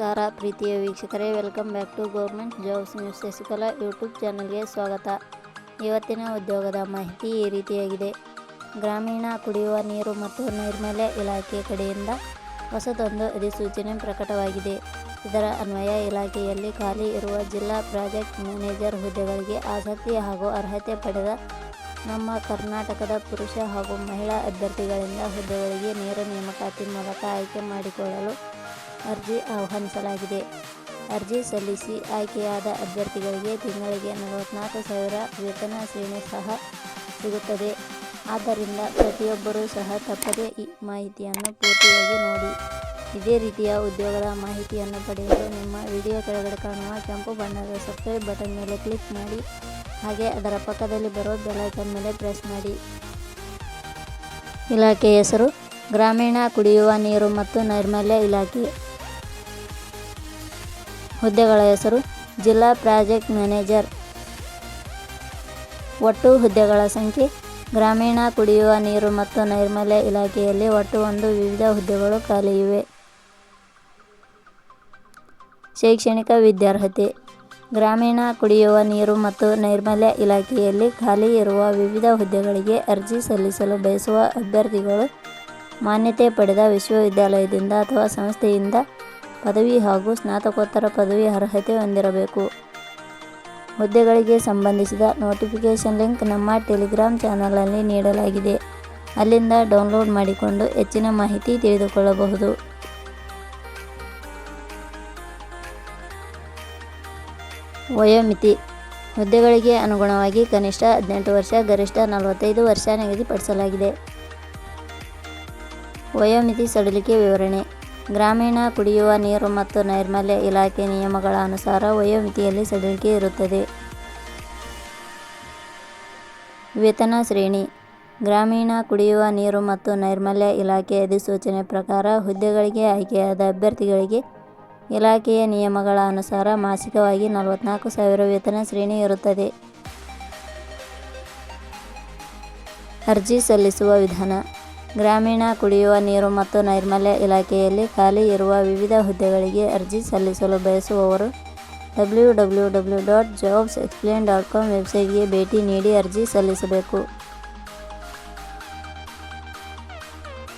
ನಮಸ್ಕಾರ ಪ್ರೀತಿಯ ವೀಕ್ಷಕರೇ welcome back to government jobs news Shashikala YouTube ಚಾನಲ್ಗೆ ಸ್ವಾಗತ. ಇವತ್ತಿನ ಉದ್ಯೋಗದ ಮಾಹಿತಿ ಈ ರೀತಿಯಾಗಿದೆ. ಗ್ರಾಮೀಣ ಕುಡಿಯುವ ನೀರು ಮತ್ತು ನೈರ್ಮಲ್ಯ ಇಲಾಖೆ ಕಡೆಯಿಂದ ಹೊಸದೊಂದು ಅಧಿಸೂಚನೆ ಪ್ರಕಟವಾಗಿದೆ. ಇದರ ಅನ್ವಯ ಇಲಾಖೆಯಲ್ಲಿ ಖಾಲಿ ಇರುವ ಜಿಲ್ಲಾ ಪ್ರಾಜೆಕ್ಟ್ ಮ್ಯಾನೇಜರ್ ಹುದ್ದೆಗಳಿಗೆ ಆಸಕ್ತಿ ಹಾಗೂ ಅರ್ಹತೆ ಪಡೆದ ನಮ್ಮ ಕರ್ನಾಟಕದ ಪುರುಷ ಹಾಗೂ ಮಹಿಳಾ ಅಭ್ಯರ್ಥಿಗಳಿಂದ ಹುದ್ದೆಗಳಿಗೆ ನೇರ ನೇಮಕಾತಿ ಮೂಲಕ ಆಯ್ಕೆ ಮಾಡಿಕೊಳ್ಳಲು ಅರ್ಜಿ ಆಹ್ವಾನಿಸಲಾಗಿದೆ. ಅರ್ಜಿ ಸಲ್ಲಿಸಿ ಆಯ್ಕೆಯಾದ ಅಭ್ಯರ್ಥಿಗಳಿಗೆ ತಿಂಗಳಿಗೆ ನಲವತ್ನಾಲ್ಕು ಸಾವಿರ ವೇತನ ಶ್ರೇಣಿ ಸಹ ಸಿಗುತ್ತದೆ. ಆದ್ದರಿಂದ ಪ್ರತಿಯೊಬ್ಬರೂ ಸಹ ತಪ್ಪದೇ ಈ ಮಾಹಿತಿಯನ್ನು ಪೂರ್ತಿಯಾಗಿ ನೋಡಿ. ಇದೇ ರೀತಿಯ ಉದ್ಯೋಗದ ಮಾಹಿತಿಯನ್ನು ಪಡೆಯಲು ನಿಮ್ಮ ವಿಡಿಯೋ ಕೆಳಗಡೆ ಕಾಣುವ ಕೆಂಪು ಬಣ್ಣದ ಸಬ್ಸ್ಕ್ರೈಬ್ ಬಟನ್ ಮೇಲೆ ಕ್ಲಿಕ್ ಮಾಡಿ. ಹಾಗೆ ಅದರ ಪಕ್ಕದಲ್ಲಿ ಬರೋ ಬೆಲೈಕನ್ ಮೇಲೆ ಪ್ರೆಸ್ ಮಾಡಿ. ಇಲಾಖೆ ಹೆಸರು, ಗ್ರಾಮೀಣ ಕುಡಿಯುವ ನೀರು ಮತ್ತು ನೈರ್ಮಲ್ಯ ಇಲಾಖೆ. ಹುದ್ದೆಗಳ ಹೆಸರು ಜಿಲ್ಲಾ ಪ್ರಾಜೆಕ್ಟ್ ಮ್ಯಾನೇಜರ್. ಒಟ್ಟು ಹುದ್ದೆಗಳ ಸಂಖ್ಯೆ, ಗ್ರಾಮೀಣ ಕುಡಿಯುವ ನೀರು ಮತ್ತು ನೈರ್ಮಲ್ಯ ಇಲಾಖೆಯಲ್ಲಿ ಒಟ್ಟು ಒಂದು, ವಿವಿಧ ಹುದ್ದೆಗಳು ಖಾಲಿ ಇವೆ. ಶೈಕ್ಷಣಿಕ ವಿದ್ಯಾರ್ಹತೆ, ಗ್ರಾಮೀಣ ಕುಡಿಯುವ ನೀರು ಮತ್ತು ನೈರ್ಮಲ್ಯ ಇಲಾಖೆಯಲ್ಲಿ ಖಾಲಿ ಇರುವ ವಿವಿಧ ಹುದ್ದೆಗಳಿಗೆ ಅರ್ಜಿ ಸಲ್ಲಿಸಲು ಬಯಸುವ ಅಭ್ಯರ್ಥಿಗಳು ಮಾನ್ಯತೆ ಪಡೆದ ವಿಶ್ವವಿದ್ಯಾಲಯದಿಂದ ಅಥವಾ ಸಂಸ್ಥೆಯಿಂದ ಪದವಿ ಹಾಗೂ ಸ್ನಾತಕೋತ್ತರ ಪದವಿ ಅರ್ಹತೆ ಹೊಂದಿರಬೇಕು. ಹುದ್ದೆಗಳಿಗೆ ಸಂಬಂಧಿಸಿದ ನೋಟಿಫಿಕೇಷನ್ ಲಿಂಕ್ ನಮ್ಮ ಟೆಲಿಗ್ರಾಮ್ ಚಾನಲಲ್ಲಿ ನೀಡಲಾಗಿದೆ. ಅಲ್ಲಿಂದ ಡೌನ್ಲೋಡ್ ಮಾಡಿಕೊಂಡು ಹೆಚ್ಚಿನ ಮಾಹಿತಿ ತಿಳಿದುಕೊಳ್ಳಬಹುದು. ವಯೋಮಿತಿ. ಹುದ್ದೆಗಳಿಗೆ ಅನುಗುಣವಾಗಿ ಕನಿಷ್ಠ ಹದಿನೆಂಟು ವರ್ಷ, ಗರಿಷ್ಠ ನಲವತ್ತೈದು ವರ್ಷ ನಿಗದಿಪಡಿಸಲಾಗಿದೆ. ವಯೋಮಿತಿ ಸಡಿಲಿಕೆ ವಿವರಣೆ. ಗ್ರಾಮೀಣ ಕುಡಿಯುವ ನೀರು ಮತ್ತು ನೈರ್ಮಲ್ಯ ಇಲಾಖೆ ನಿಯಮಗಳ ಅನುಸಾರ ವಯೋಮಿತಿಯಲ್ಲಿ ಸಡಿಲಿಕೆ ಇರುತ್ತದೆ. ವೇತನ ಶ್ರೇಣಿ. ಗ್ರಾಮೀಣ ಕುಡಿಯುವ ನೀರು ಮತ್ತು ನೈರ್ಮಲ್ಯ ಇಲಾಖೆ ಅಧಿಸೂಚನೆ ಪ್ರಕಾರ ಹುದ್ದೆಗಳಿಗೆ ಆಯ್ಕೆಯಾದ ಅಭ್ಯರ್ಥಿಗಳಿಗೆ ಇಲಾಖೆಯ ನಿಯಮಗಳ ಅನುಸಾರ ಮಾಸಿಕವಾಗಿ ನಲವತ್ನಾಲ್ಕು ಸಾವಿರ ವೇತನ ಶ್ರೇಣಿ ಇರುತ್ತದೆ. ಅರ್ಜಿ ಸಲ್ಲಿಸುವ ವಿಧಾನ. ಗ್ರಾಮೀಣ ಕುಡಿಯುವ ನೀರು ಮತ್ತು ನೈರ್ಮಲ್ಯ ಇಲಾಖೆಯಲ್ಲಿ ಖಾಲಿ ಇರುವ ವಿವಿಧ ಹುದ್ದೆಗಳಿಗೆ ಅರ್ಜಿ ಸಲ್ಲಿಸಲು ಬಯಸುವವರು W W W dot jobs explain dot com ವೆಬ್ಸೈಟ್ಗೆ ಭೇಟಿ ನೀಡಿ ಅರ್ಜಿ ಸಲ್ಲಿಸಬೇಕು.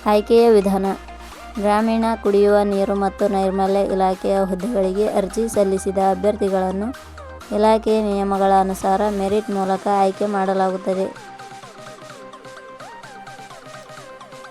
ಆಯ್ಕೆಯ ವಿಧಾನ, ಗ್ರಾಮೀಣ ಕುಡಿಯುವ ನೀರು ಮತ್ತು ನೈರ್ಮಲ್ಯ ಇಲಾಖೆಯ ಹುದ್ದೆಗಳಿಗೆ ಅರ್ಜಿ ಸಲ್ಲಿಸಿದ ಅಭ್ಯರ್ಥಿಗಳನ್ನು ಇಲಾಖೆಯ ನಿಯಮಗಳ ಅನುಸಾರ ಮೆರಿಟ್ ಮೂಲಕ ಆಯ್ಕೆ ಮಾಡಲಾಗುತ್ತದೆ.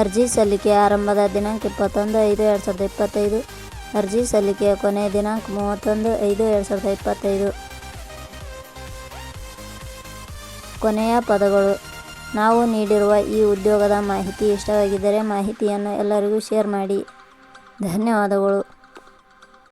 ಅರ್ಜಿ ಸಲ್ಲಿಕೆ ಆರಂಭದ ದಿನಾಂಕ ಇಪ್ಪತ್ತೊಂದು ಐದು ಎರಡು ಸಾವಿರದ ಇಪ್ಪತ್ತೈದು. ಅರ್ಜಿ ಸಲ್ಲಿಕೆಯ ಕೊನೆಯ ದಿನಾಂಕ ಮೂವತ್ತೊಂದು ಐದು ಎರಡು ಸಾವಿರದ ಇಪ್ಪತ್ತೈದು. ಕೊನೆಯ ಪದಗಳು. ನಾವು ನೀಡಿರುವ ಈ ಉದ್ಯೋಗದ ಮಾಹಿತಿ ಇಷ್ಟವಾಗಿದ್ದರೆ ಮಾಹಿತಿಯನ್ನು ಎಲ್ಲರಿಗೂ ಶೇರ್ ಮಾಡಿ. ಧನ್ಯವಾದಗಳು.